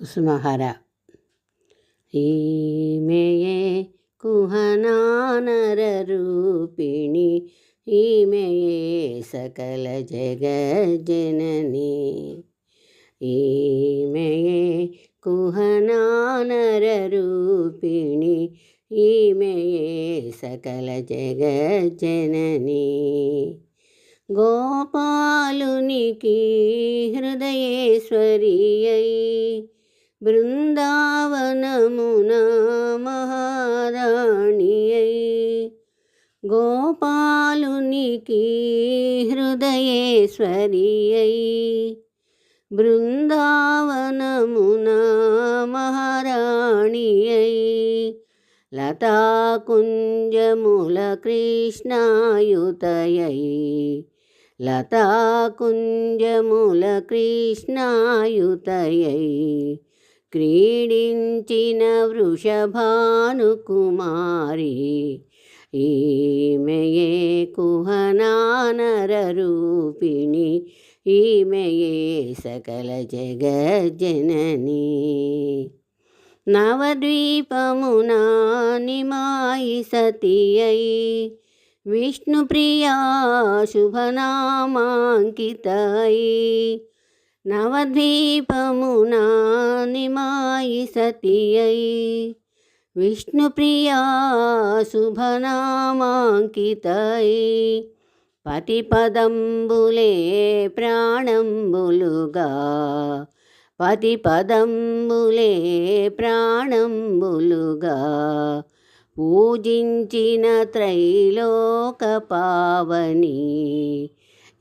కుసుమహర. ఈమెయే కుహనానరూపిణి ఈమెయే సకల జగజ్జనని. ఈమెయే కుహనానరూపిణి ఈమెయే సకల జగజ్జనని. గోపాలునికి హృదయేశ్వరి బృందావనమున మహారాణియై. గోపాలునికి హృదయేశ్వరియై. బృందావనమున మహారాణియై. లతాకుంజముల కృష్ణాయుతయై. లతాకుంజముల కృష్ణాయుతయై. క్రీడించిన వృషభానుకుమారి ఈమెయే కుహనానర రూపిణి ఈమెయే సకల జగజ్జనని. నవద్వీపమునా నిమాయి సతి విష్ణుప్రియా శుభనామాంకితయి నవద్వీపమునా నిమాయి సతి అయి విష్ణుప్రియా శుభనామాంకితై. పతిపదంబులే ప్రాణంబులుగా. పతిపదంబులే ప్రాణంబులుగా. పూజించిన త్రైలోక పావని.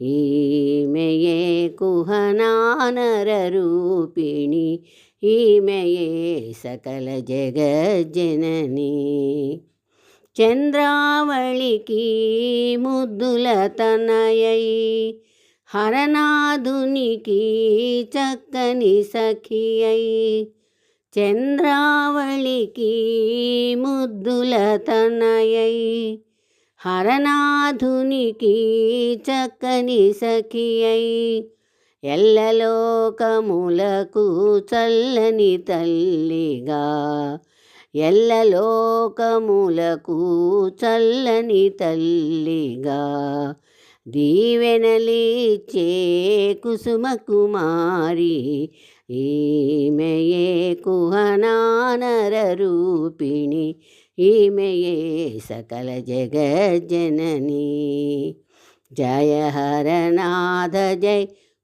ఈమెయే కుహనానర రూపిణి. ఈమెయే సకల జగజ్జనని. చంద్రావళికి ముద్దుల తనయై హరనాథునికి చక్కని సఖి చంద్రావళికి ముద్దుల తనయై హరనాథునికి చక్కని సఖి ఎల్లలోకములకు చల్లని తల్లిగా ఎల్లలోకములకు చల్లని తల్లిగా దీవెనలిచ్చే కుసుమ కుమారి ఈమెయే కుహనానర రూపిణి ఈమెయే సకల జగజ్జనని. జయ హరనాథ జయ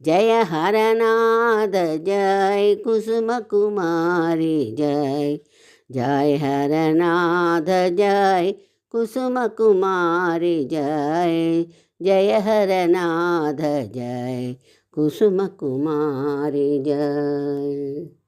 జయ హరనాథ జయ కుసుమకుమారి జయ జయ హరనాథ జయ కుసుమకుమారి జయ జయ హరనాథ జయ కుసుమకుమారి జయ